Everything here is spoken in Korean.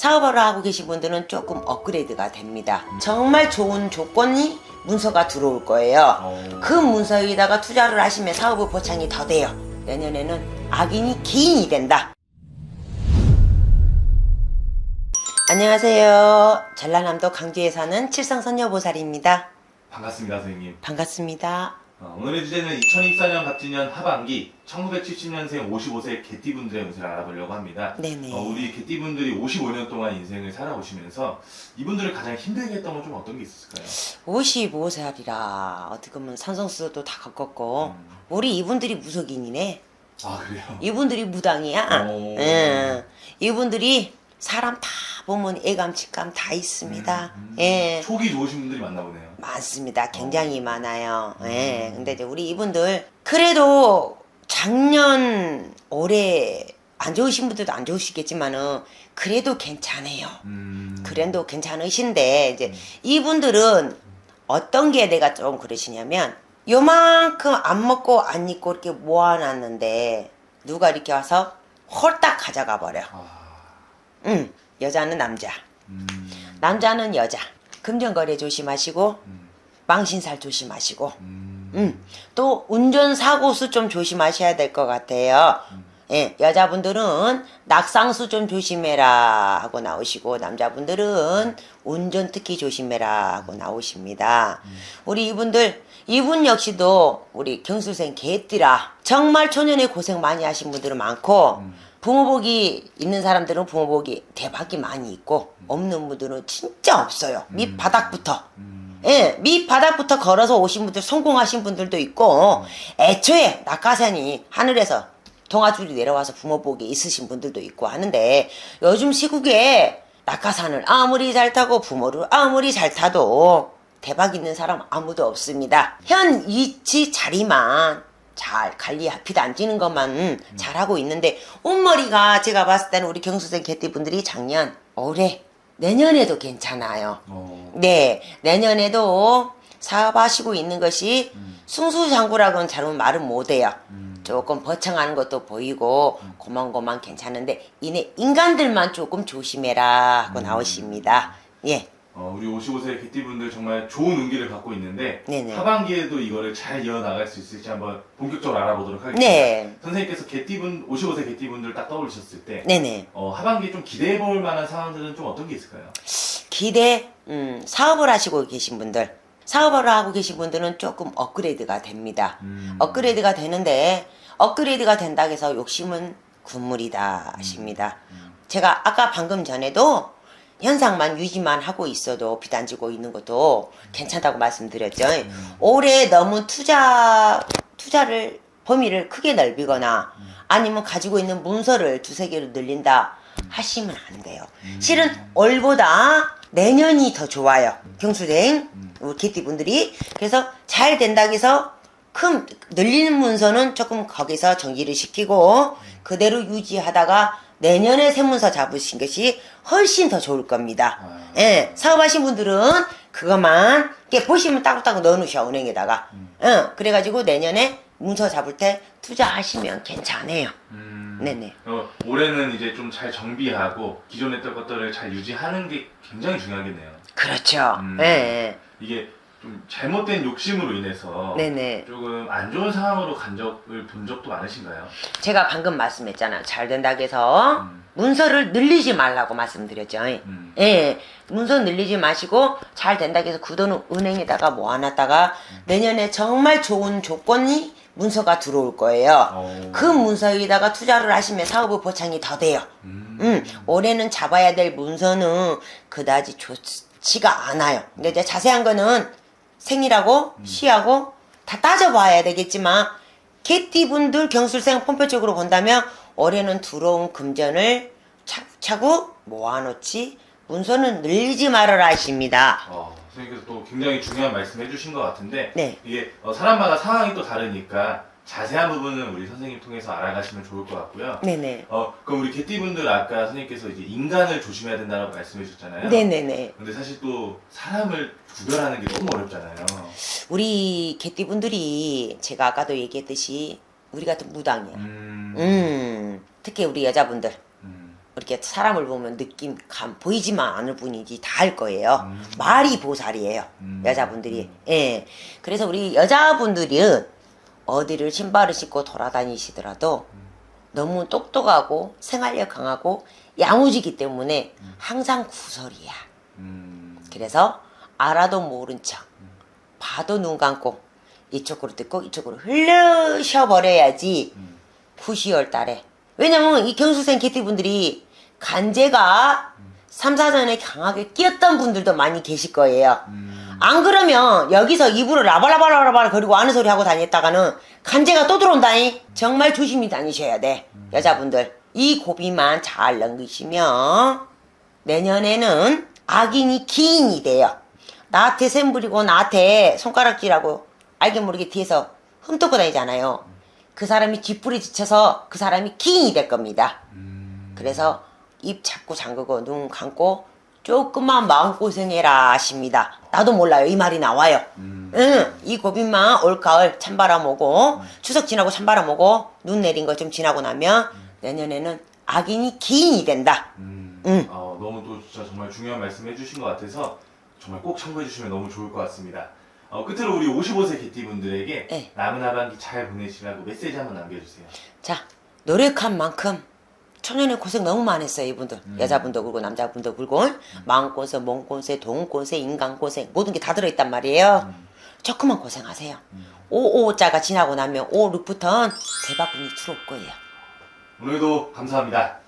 사업을 하고 계신 분들은 조금 업그레이드가 됩니다. 정말 좋은 조건이 문서가 들어올 거예요. 어. 그 문서에다가 투자를 하시면 사업의 보창이 더 돼요. 내년에는 악인이 기인이 된다. 안녕하세요. 전라남도 강주에 사는 칠성선녀보살입니다. 반갑습니다, 선생님. 반갑습니다. 어, 오늘의 주제는 2024년 갑진년 하반기 1970년생 55세 개띠분들의 운세를 알아보려고 합니다. 네네. 어, 우리 개띠분들이 55년 동안 인생을 살아오시면서 이분들을 가장 힘들게 했던 건 좀 어떤 게 있었을까요? 55살이라 어떻게 보면 산성수도 다 겪었고 음. 우리 이분들이 무속인이네. 아 그래요? 이분들이 무당이야. 오. 예. 이분들이 사람 다 보면 애감 직감 다 있습니다. 음, 음. 예. 촉이 좋으신 분들이 많나 보네요. 많습니다. 굉장히 많아요. 예. 음. 근데 이제 우리 이분들 그래도 작년 올해 안 좋으신 분들도 안 좋으시겠지만은 그래도 괜찮아요. 음. 그래도 괜찮으신데 이제 음. 이분들은 어떤 게 내가 좀 그러시냐면 요만큼 안 먹고 안 입고 이렇게 모아놨는데 누가 이렇게 와서 홀딱 가져가 버려. 아. 응. 여자는 남자, 음. 남자는 여자. 금전거래 조심하시고 음. 망신살 조심하시고. 음. 음. 또 운전 사고 수 좀 조심하셔야 될 것 같아요. 예, 여자분들은 낙상수 좀 조심해라 하고 나오시고 남자분들은 운전 특히 조심해라 하고 나오십니다. 우리 이분들 이분 역시도 우리 경수생 개띠라 정말 초년에 고생 많이 하신 분들은 많고 음. 부모복이 있는 사람들은 부모복이 대박이 많이 있고 없는 분들은 진짜 없어요. 밑바닥부터. 음. 예, 밑바닥부터 걸어서 오신 분들, 성공하신 분들도 있고, 애초에 낙하산이 하늘에서 동아줄이 내려와서 부모복이 있으신 분들도 있고 하는데, 요즘 시국에 낙하산을 아무리 잘 타고 부모를 아무리 잘 타도 대박 있는 사람 아무도 없습니다. 현 위치 자리만 잘 관리 앞이 안 찌는 것만 잘하고 있는데, 옷머리가 제가 봤을 때는 우리 경수생 개띠분들이 작년, 올해, 내년에도 괜찮아요. 어. 네, 내년에도 사업하시고 있는 것이 승수장구라고는 잘은 말은 못해요. 음. 조금 버창하는 것도 보이고 고만고만 괜찮은데 이내 인간들만 조금 조심해라 하고 나오십니다. 예, 어, 우리 55세 개띠분들 정말 좋은 운기를 갖고 있는데 네네. 하반기에도 이거를 잘 이어나갈 수 있을지 한번 본격적으로 알아보도록 하겠습니다. 네, 선생님께서 개띠분 55세 개띠분들 딱 떠올리셨을 때 네네. 어, 하반기에 좀 기대해 볼 만한 상황들은 좀 어떤 게 있을까요? 기대, 음, 사업을 하시고 계신 분들, 사업을 하고 계신 분들은 조금 업그레이드가 됩니다. 음. 업그레이드가 되는데 업그레이드가 된다고 해서 욕심은 군물이다 하십니다. 제가 아까 방금 전에도 현상만 유지만 하고 있어도 비단지고 있는 것도 괜찮다고 말씀드렸죠. 올해 너무 투자 투자를 범위를 크게 넓히거나 아니면 가지고 있는 문서를 두세 개로 늘린다 하시면 안 돼요. 실은 올보다 내년이 더 좋아요. 경수생 우리 개띠 분들이 그래서 잘 된다고 해서 큰 늘리는 문서는 조금 거기서 정리를 시키고 그대로 유지하다가 내년에 새 문서 잡으신 것이 훨씬 더 좋을 겁니다. 아. 예, 사업하신 분들은 그것만 이렇게 보시면 따로따로 넣어놓으셔 은행에다가. 응, 그래가지고 내년에 문서 잡을 때 투자하시면 괜찮아요. 음. 네네. 어, 올해는 이제 좀 잘 정비하고 기존에 했던 것들을 잘 유지하는 게 굉장히 중요하겠네요. 그렇죠. 음. 예, 예. 이게 좀 잘못된 욕심으로 인해서 네네. 조금 안 좋은 상황으로 간 적을 본 적도 많으신가요? 제가 방금 말씀했잖아요. 잘 된다고 해서 음. 문서를 늘리지 말라고 말씀드렸죠. 음. 예, 문서 늘리지 마시고 잘 된다고 해서 그 돈은 은행에다가 모아놨다가 내년에 정말 좋은 조건이 문서가 들어올 거예요. 어. 그 문서에다가 투자를 하시면 사업의 보창이 더 돼요. 음. 음, 올해는 잡아야 될 문서는 그다지 좋지가 않아요. 근데 이제 자세한 거는 생일하고 시하고 다 따져봐야 되겠지만 개띠분들 경술생 폼표적으로 본다면 올해는 들어온 금전을 차곡차곡 모아놓지 문서는 늘리지 말아라 하십니다. 어, 선생님께서 또 굉장히 중요한 말씀 해주신 것 같은데 네. 이게 어, 사람마다 상황이 또 다르니까 자세한 부분은 우리 선생님 통해서 알아가시면 좋을 것 같고요. 네네. 어, 그럼 우리 개띠분들 아까 선생님께서 이제 인간을 조심해야 된다고 말씀해 주셨잖아요. 네네네. 근데 사실 또 사람을 구별하는 게 너무 어렵잖아요. 우리 개띠분들이 제가 아까도 얘기했듯이 우리 같은 무당이에요. 음. 음, 특히 우리 여자분들. 음. 이렇게 사람을 보면 느낌, 감, 보이지만 않을 뿐이지 다할 거예요. 말이 보살이에요. 음. 여자분들이. 예. 그래서 우리 여자분들은 어디를 신발을 신고 돌아다니시더라도 너무 똑똑하고 생활력 강하고 야무지기 때문에 항상 구설이야. 음. 그래서 알아도 모른 척, 봐도 눈 감고 이쪽으로 듣고 이쪽으로 흘러셔 버려야지 음. 후시월 달에. 왜냐면 이 경수생 개띠분들이 간제가 3, 4전에 강하게 끼었던 분들도 많이 계실 거예요. 음. 안 그러면 여기서 입으로 라바라바라바라 그리고 아는 소리 하고 다녔다가는 간제가 또 들어온다니 정말 조심히 다니셔야 돼 여자분들 이 고비만 잘 넘기시면 내년에는 악인이 기인이 돼요 나한테 샘 부리고 나한테 손가락질하고 알게 모르게 뒤에서 흠떡고 다니잖아요 그 사람이 뒷불이 지쳐서 그 사람이 기인이 될 겁니다 음. 그래서 입 자꾸 잠그고 눈 감고 조금만 마음고생해라 하십니다. 나도 몰라요. 이 말이 나와요. 음. 응, 이 고민만 올가을 찬바람 오고 추석 지나고 찬바람 오고 눈 내린 거 좀 지나고 나면 내년에는 악인이 기인이 된다. 음. 응. 어, 너무 또 진짜 정말 중요한 말씀 해주신 것 같아서 정말 꼭 참고해 주시면 너무 좋을 것 같습니다. 어, 끝으로 우리 55세 개띠분들에게 네. 남은 하반기 잘 보내시라고 메시지 한번 남겨주세요. 자, 노력한 만큼 초년에 고생 너무 많이 했어요, 이분들. 여자분도 그렇고 남자분도 그렇고 마음고생, 몸고생, 돈고생, 인간고생 모든 게 다 들어있단 말이에요. 조금만 고생하세요. 55자가 지나고 나면 5, 6부터는 대박운이 들어올 거예요. 오늘도 감사합니다.